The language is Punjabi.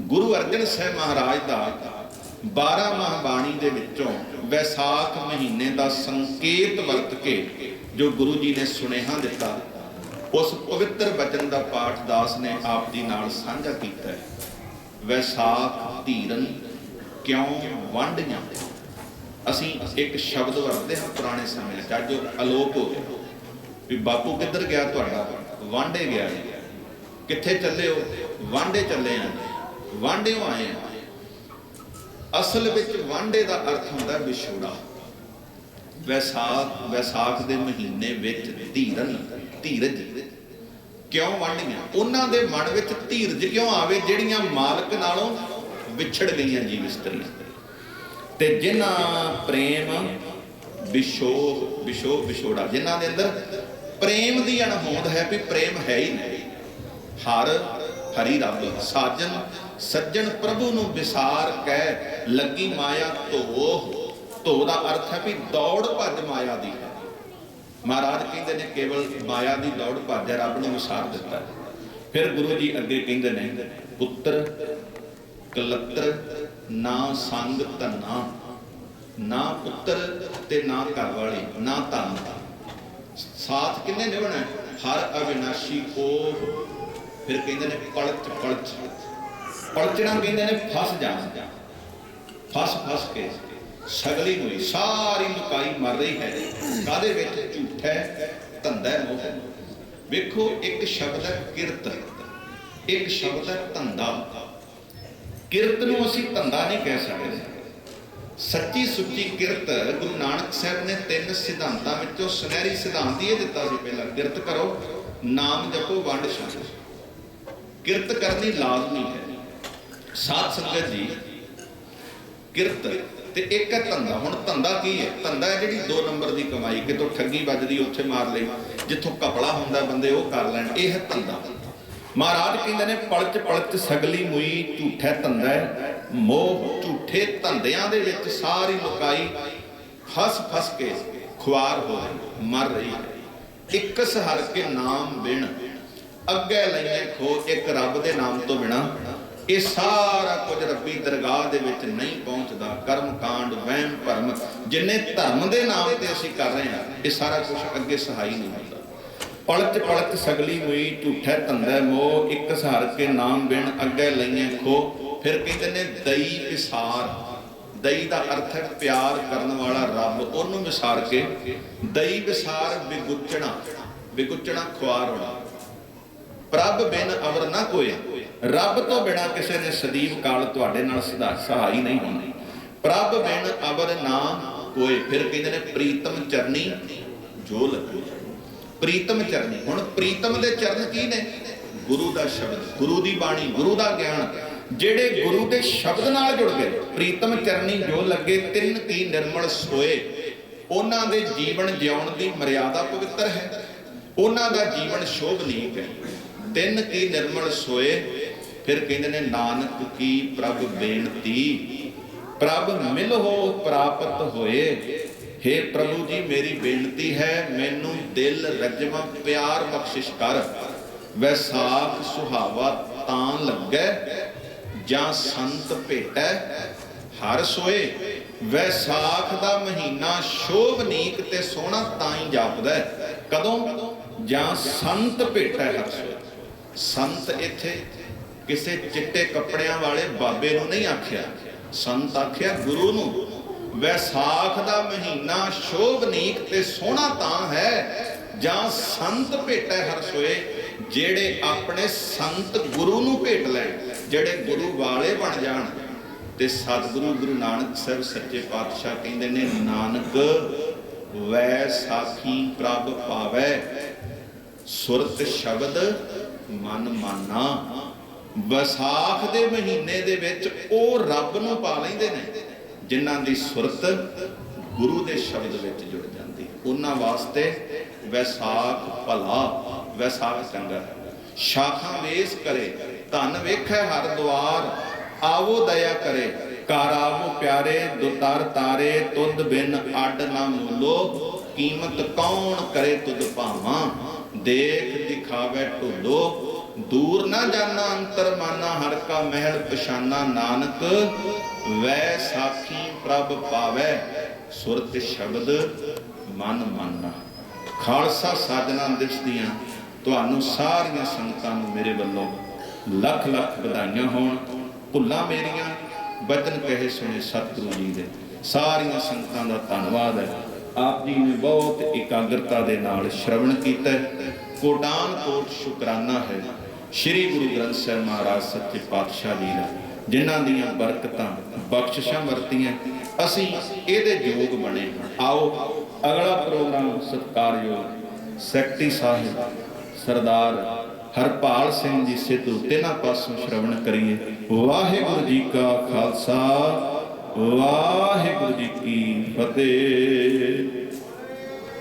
ਗੁਰੂ ਅਰਜਨ ਸਾਹਿਬ ਮਹਾਰਾਜ ਦਾ 12 ਮਹਾਬਾਣੀ ਦੇ ਵਿੱਚੋਂ ਵੈਸਾਖ ਮਹੀਨੇ ਦਾ ਸੰਕੇਤ ਵਰਤ ਕੇ ਜੋ ਗੁਰੂ ਜੀ ਨੇ ਸੁਨੇਹਾ ਦਿੱਤਾ, ਉਸ ਪਵਿੱਤਰ ਬਚਨ ਦਾ ਪਾਠ ਦਾਸ ਨੇ ਆਪ ਜੀ ਨਾਲ ਸਾਂਝਾ ਕੀਤਾ ਹੈ। ਵੈਸਾਖ ਧੀਰਨ ਕਿਉਂ ਵੰਡੀਆਂ? ਅਸੀਂ ਇੱਕ ਸ਼ਬਦ ਵਰਤਦੇ ਹਾਂ ਪੁਰਾਣੇ ਸਮੇਂ 'ਚ ਅੱਜ ਉਹ ਅਲੋਪ ਹੋ ਗਿਆ। ਵੀ ਬਾਪੂ ਕਿੱਧਰ ਗਿਆ ਤੁਹਾਡਾ? ਵਾਂਡੇ ਗਿਆ। ਜੀ। ਕਿੱਥੇ ਚੱਲੇ ਹੋ? ਵਾਂਡੇ ਚੱਲੇ ਆ। ਵਾਂਡਿਓ ਆਏ ਆ। ਅਸਲ ਵਿੱਚ ਵਾਂਡੇ ਦਾ ਅਰਥ ਹੁੰਦਾ ਵਿਛੋੜਾ। ਵੈਸਾਖ ਵੈਸਾਖ ਦੇ ਮਹੀਨੇ ਵਿੱਚ ਧੀਰਨ, ਧੀਰਜ। ਕਿਉਂ ਵੰਡੀਆਂ ਉਹਨਾਂ ਦੇ ਮਨ ਵਿੱਚ ਧੀਰਜ ਕਿਉਂ ਆਵੇ? ਜਿਹੜੀਆਂ ਮਾਲਕ ਨਾਲੋਂ ਵਿਛੜ ਗਈਆਂ ਜੀਵ ਇਸਤਰੀਆਂ। ਤੇ ਜਿਨ੍ਹਾਂ ਪ੍ਰੇਮ ਵਿਸ਼ੋਗ ਵਿਸ਼ੋਗ ਵਿਛੋੜਾ, ਜਿਨ੍ਹਾਂ ਦੇ ਅੰਦਰ ਪ੍ਰੇਮ ਦੀ ਅਣਹੋਂਦ ਹੈ ਵੀ ਪ੍ਰੇਮ ਹੈ ਹੀ ਨਹੀਂ। ਹਰ ਹਰੀ ਰੱਬ ਸਾਜਨ ਸੱਜਣ ਪ੍ਰਭੂ ਨੂੰ ਵਿਸਾਰ ਕਹਿ ਲੱਗੀ ਮਾਇਆ ਧੋ ਧੋ ਦਾ ਅਰਥ ਹੈ ਵੀ ਦੌੜ ਭੱਜ ਮਾਇਆ ਦੀ। ਹੈ ਮਹਾਰਾਜ ਕਹਿੰਦੇ ਨੇ ਕੇਵਲ ਮਾਇਆ ਦੀ ਦੌੜ ਭੱਜ ਹੈ, ਰੱਬ ਨੂੰ ਵਿਸਾਰ ਦਿੱਤਾ। ਫਿਰ ਗੁਰੂ ਜੀ ਅੱਗੇ ਕਹਿੰਦੇ ਨੇ ਪੁੱਤਰ ਕਲਤਰ ਨਾ ਸੰਗ ਧਨਾ। ਨਾ ਪੁੱਤਰ ਤੇ ਨਾ ਘਰ ਵਾਲੀ ਨਾ ਧਨ। ਸਾਥ ਕਿੰਨੇ ਨਿਭਣਾ ਹਰ ਅਵਿਨਾਸ਼ੀ ਕੋ ਫਿਰ ਕਹਿੰਦੇ ਨੇ ਪਲਚ ਪਲਚ ਪਲਚਣਾ ਕਹਿੰਦੇ ਨੇ ਫਸ ਜਾਣਾ ਫਸ ਫਸ ਕੇ ਸਗਲੀ ਹੋਈ ਸਾਰੀ ਲੁਕਾਈ ਮਰ ਰਹੀ ਹੈ। ਕਾਦੇ ਵਿੱਚ? ਝੂਠ ਹੈ, ਧੰਦਾ ਹੈ, ਮੋਹ ਹੈ। ਵੇਖੋ, ਇੱਕ ਸ਼ਬਦ ਹੈ ਕਿਰਤ। ਇੱਕ ਸ਼ਬਦ ਹੈ ਧੰਦਾ। ਕਿਰਤ ਨੂੰ ਅਸੀਂ ਧੰਦਾ ਨਹੀਂ ਕਹਿ ਸਕਦੇ। ਸੱਚੀ ਸੁੱਚੀ ਕਿਰਤ ਗੁਰੂ ਨਾਨਕ ਸਾਹਿਬ ਨੇ ਤਿੰਨ ਸਿਧਾਂਤਾਂ ਵਿੱਚੋਂ ਸੁਨਹਿਰੀ ਸਿਧਾਂਤ ਹੀ ਦਿੱਤਾ ਸੀ ਪਹਿਲਾਂ। ਕਿਰਤ ਕਰੋ, ਨਾਮ ਜਪੋ, ਵੰਡ ਛਕੋ। ਕਿਰਤ ਕਰਨੀ ਲਾਜ਼ਮੀ ਹੈ। ਸਾਧ ਸੰਗਤ ਜੀ, ਕਿਰਤ ਤੇ ਇੱਕ ਹੈ ਧੰਦਾ। ਹੁਣ ਧੰਦਾ ਕੀ ਹੈ? ਧੰਦਾ ਹੈ ਜਿਹੜੀ 2 ਨੰਬਰ ਦੀ ਕਮਾਈ। ਕਿਤੋਂ ਠੱਗੀ ਵੱਜਦੀ, ਉੱਥੇ ਮਾਰ ਲਈ। ਜਿੱਥੋਂ ਕਪੜਾ ਹੁੰਦਾ, ਬੰਦੇ ਉਹ ਕਰ ਲੈਣ। ਇਹ ਹੈ ਧੰਦਾ। ਮਹਾਰਾਜ ਕਹਿੰਦੇ ਨੇ, ਪਲਚ ਪਲਚ ਸਗਲੀ ਮੁਈ, ਝੂਠੇ ਧੰਦਾ ਹੈ। ਮੋਹ ਝੂਠੇ ਧੰਦਿਆਂ ਦੇ ਵਿੱਚ ਸਾਰੀ ਲੁਕਾਈ ਫਸ ਫਸ ਕੇ ਖੁਆਰ ਹੋ ਰਹੀ ਮਰ ਰਹੀ ਹੈ। ਇੱਕ ਸਹਰ ਕੇ ਨਾਮ ਬਿਨ ਅੱਗੇ ਲਈਏ ਖੋ ਇੱਕ ਰੱਬ ਦੇ ਨਾਮ ਤੋਂ ਬਿਨਾ, ਇਹ ਸਾਰਾ ਕੁਝ ਰੱਬੀ ਦਰਗਾਹ ਦੇ ਵਿੱਚ ਨਹੀਂ ਪਹੁੰਚਦਾ। ਕਰਮ ਕਾਂਡ, ਵਹਿਮ, ਭਰਮ, ਜਿੰਨੇ ਧਰਮ ਦੇ ਨਾਮ ਤੇ ਅਸੀਂ ਕਰ ਰਹੇ ਹਾਂ, ਇਹ ਸਾਰਾ ਕੁਝ ਅੱਗੇ ਸਹਾਈ ਨਹੀਂ ਹੁੰਦਾ। ਪਲਚ ਪਲਚ ਸਗਲੀ ਹੋਈ, ਝੂਠੇ ਧੰਦਾ ਮੋਹ, ਇੱਕ ਸਹਾਰ ਕੇ ਨਾਮ ਬਿਨ ਅੱਗੇ ਲਈਏ ਖੋ। ਫਿਰ ਕਹਿੰਦੇ ਨੇ ਦਈ ਵਿਸਾਰ ਦਈ ਦਾ ਅਰਥ ਹੈ ਪਿਆਰ ਕਰਨ ਵਾਲਾ ਰੱਬ। ਉਹਨੂੰ ਵਿਸਾਰ ਕੇ ਦਈ ਵਿਸਾਰ ਵਿਗੁੱਚਣਾ ਵਿਗੁੱਚਣਾ ਖੁਆਰ ਹੋਣਾ। ਪ੍ਰਭ ਬਿਨ ਅਵਰ ਨਾ ਕੋਏ। ਰੱਬ ਤੋਂ ਬਿਨਾ ਕਿਸੇ ਨੇ ਸਦੀਵ ਕਾਲ ਤੁਹਾਡੇ ਨਾਲ ਸਦਾ ਸਹਾਈ ਨਹੀਂ ਹੋਣੀ ਪ੍ਰਭ ਬਿਨ ਅਵਰ ਨਾ ਕੋਏ। ਫਿਰ ਕਹਿੰਦੇ ਨੇ, ਪ੍ਰੀਤਮ ਚਰਨੀ ਜੋ ਲੱਗੂ। ਪ੍ਰੀਤਮ ਚਰਨੀ। ਹੁਣ ਪ੍ਰੀਤਮ ਦੇ ਚਰਨ ਕੀ ਨੇ? ਗੁਰੂ ਦਾ ਸ਼ਬਦ, ਗੁਰੂ ਦੀ ਬਾਣੀ, ਗੁਰੂ ਦਾ ਗਿਆਨ। ਜਿਹੜੇ ਗੁਰੂ ਦੇ ਸ਼ਬਦ ਨਾਲ ਜੁੜ ਗਏ, ਪ੍ਰੀਤਮ ਚਰਨੀ ਜੋ ਲੱਗੇ, ਤਿੰਨ ਕੀ ਨਿਰਮਲ ਸੋਏ। ਉਹਨਾਂ ਦੇ ਜੀਵਨ ਜਿਉਣ ਦੀ ਮਰਿਆਦਾ ਪਵਿੱਤਰ ਹੈ। ਉਹਨਾਂ ਦਾ ਜੀਵਨ ਸ਼ੋਭਨੀਕ ਹੈ। ਤਿੰਨ ਕੀ ਨਿਰਮਲ ਸੋਏ? ਫਿਰ ਕਹਿੰਦੇ ਨੇ, ਨਾਨਕ ਕੀ ਪ੍ਰਭ ਬੇਨਤੀ? ਪ੍ਰਭ ਮਿਲ ਹੋ ਪ੍ਰਾਪਤ ਹੋਏ। हे ਪ੍ਰਭੂ ਜੀ, ਮੇਰੀ ਬੇਨਤੀ ਹੈ, ਮੈਨੂੰ ਦਿਲ ਰਜਵਾ ਪਿਆਰ ਬਖਸ਼ਿਸ਼ ਕਰ। ਵੈਸਾਖ ਸੁਹਾਵਾ ਤਾਂ ਲੱਗੈ, ਜਾਂ ਸੰਤ ਭੇਟੈ, ਹਰ ਸੋਏ। ਵੈਸਾਖ ਦਾ ਮਹੀਨਾ ਸ਼ੋਭਨੀਕ ਤੇ ਸੋਹਣਾ ਤਾਂ ਹੀ ਜਾਪਦਾ। ਹੈ। ਕਦੋਂ? ਜਾਂ ਸੰਤ ਭੇਟੈ ਹਰ ਸੋਏ। ਸੰਤ ਇੱਥੇ ਕਿਸੇ ਚਿੱਟੇ ਕੱਪੜਿਆਂ ਵਾਲੇ ਬਾਬੇ ਨੂੰ ਨਹੀਂ ਆਖਿਆ। ਸੰਤ ਆਖਿਆ, ਗੁਰੂ ਨੂੰ, ਵੈਸਾਖ ਦਾ ਮਹੀਨਾ ਸ਼ੋਭਨੀਕ ਤੇ ਸੋਹਣਾ ਤਾਂ ਹੈ, ਜਾਂ ਸੰਤ ਭੇਟੈ ਹਰ ਸੋਏ, ਜਿਹੜੇ ਆਪਣੇ ਸੰਤ ਗੁਰੂ ਨੂੰ ਭੇਟ ਲੈਣ, ਜਿਹੜੇ ਗੁਰੂ ਵਾਲੇ ਬਣ ਜਾਣ। ਤੇ ਸਤਿਗੁਰੂ ਗੁਰੂ ਨਾਨਕ ਸਾਹਿਬ ਸੱਚੇ ਪਾਤਸ਼ਾਹ ਕਹਿੰਦੇ ਨੇ, ਨਾਨਕ, ਵੈਸਾਖੀ ਪ੍ਰਭ ਪਾਵੈ, ਸੁਰਤ ਸ਼ਬਦ ਮਨ ਮਾਨਾ। ਵਿਸਾਖ ਦੇ ਮਹੀਨੇ ਦੇ ਵਿੱਚ ਉਹ ਰੱਬ ਨੂੰ ਪਾ ਲੈਂਦੇ ਨੇ, ਜਿਨ੍ਹਾਂ ਦੀ ਸੁਰਤ ਗੁਰੂ ਦੇ ਸ਼ਬਦ ਵਿੱਚ ਜੁੜ ਜਾਂਦੀ। ਉਹਨਾਂ ਵਾਸਤੇ ਵਿਸਾਖ ਭਲਾ, ਵਿਸਾਖ ਚੰਗਾ। ਸ਼ਾਖਾ ਵੇਸ ਕਰੇ, ਧਨ ਵੇਖੈ ਹਰ ਦੁਆਰ, ਆਵੋ ਦਇਆ ਕਰੇ। ਕਰ ਆਵੋ ਪਿਆਰੇ, ਦੁਤਰ ਤਾਰੇ, ਤੁਧ ਬਿਨ ਅੱਡ ਨਾ ਮੂਲੋ। ਕੀਮਤ ਕੌਣ ਕਰੇ ਤੁਧ ਭਾਵਾਂ? ਦੇਖ ਦਿਖਾਵੇ ਢੋਲੋ। ਦੂਰ ਨਾ ਜਾਣਾ ਅੰਤਰ ਹਰ ਕਾ ਮਹਿਲ ਪਛਾਨਾ ਨਾਨਕ। ਵੈ ਸਾਖੀ ਪ੍ਰਭ ਪਾਵੈ, ਸੁਰਤ ਸ਼ਬਦ ਮਨ ਮਾਨਾ। ਖਾਲਸਾ ਸਾਜਣਾ ਦਿਵਸ ਦੀਆਂ ਤੁਹਾਨੂੰ ਸਾਰੀਆਂ ਸੰਗਤਾਂ ਨੂੰ ਮੇਰੇ ਵੱਲੋਂ ਲੱਖ ਲੱਖ ਵਧਾਈਆਂ ਹੋਣ। ਭੁੱਲਾਂ ਮੇਰੀਆਂ, ਬਚਨ ਕਹੇ ਸੁਣੇ ਸਤਿਗੁਰੂ ਜੀ ਦੇ। ਸਾਰੀਆਂ ਸੰਗਤਾਂ ਦਾ ਧੰਨਵਾਦ ਹੈ। ਆਪ ਜੀ ਨੇ ਬਹੁਤ ਇਕਾਗਰਤਾ ਦੇ ਨਾਲ ਸ਼ਰਵਣ ਕੀਤਾ ਹੈ। ਕੋਟਾਨ ਕੋਟ ਸ਼ੁਕਰਾਨਾ ਹੈ ਸ੍ਰੀ ਗੁਰੂ ਗ੍ਰੰਥ ਸਾਹਿਬ ਮਹਾਰਾਜ ਸੱਚੇ ਪਾਤਸ਼ਾਹ ਜੀ ਦਾ, ਜਿਨ੍ਹਾਂ ਦੀਆਂ ਬਰਕਤਾਂ, ਬਖਸ਼ਿਸ਼ਾਂ ਵਰਤੀਆਂ, ਅਸੀਂ ਇਹਦੇ ਯੋਗ ਬਣੇ ਹਾਂ। ਆਓ, ਅਗਲਾ ਪ੍ਰੋਗਰਾਮ ਸਤਿਕਾਰਯੋਗ ਸੈਕਟਰੀ ਸਾਹਿਬ ਸਰਦਾਰ ਹਰਪਾਲ ਸਿੰਘ ਜੀ ਸਿੱਧੂ ਤਿੰਨਾਂ ਪਾਸੋਂ ਸ਼ਰਵਣ ਕਰੀਏ ਵਾਹਿਗੁਰੂ ਜੀ ਕਾ ਖਾਲਸਾ ਵਾਹਿਗੁਰੂ ਜੀ ਕੀ ਫਤਿਹ।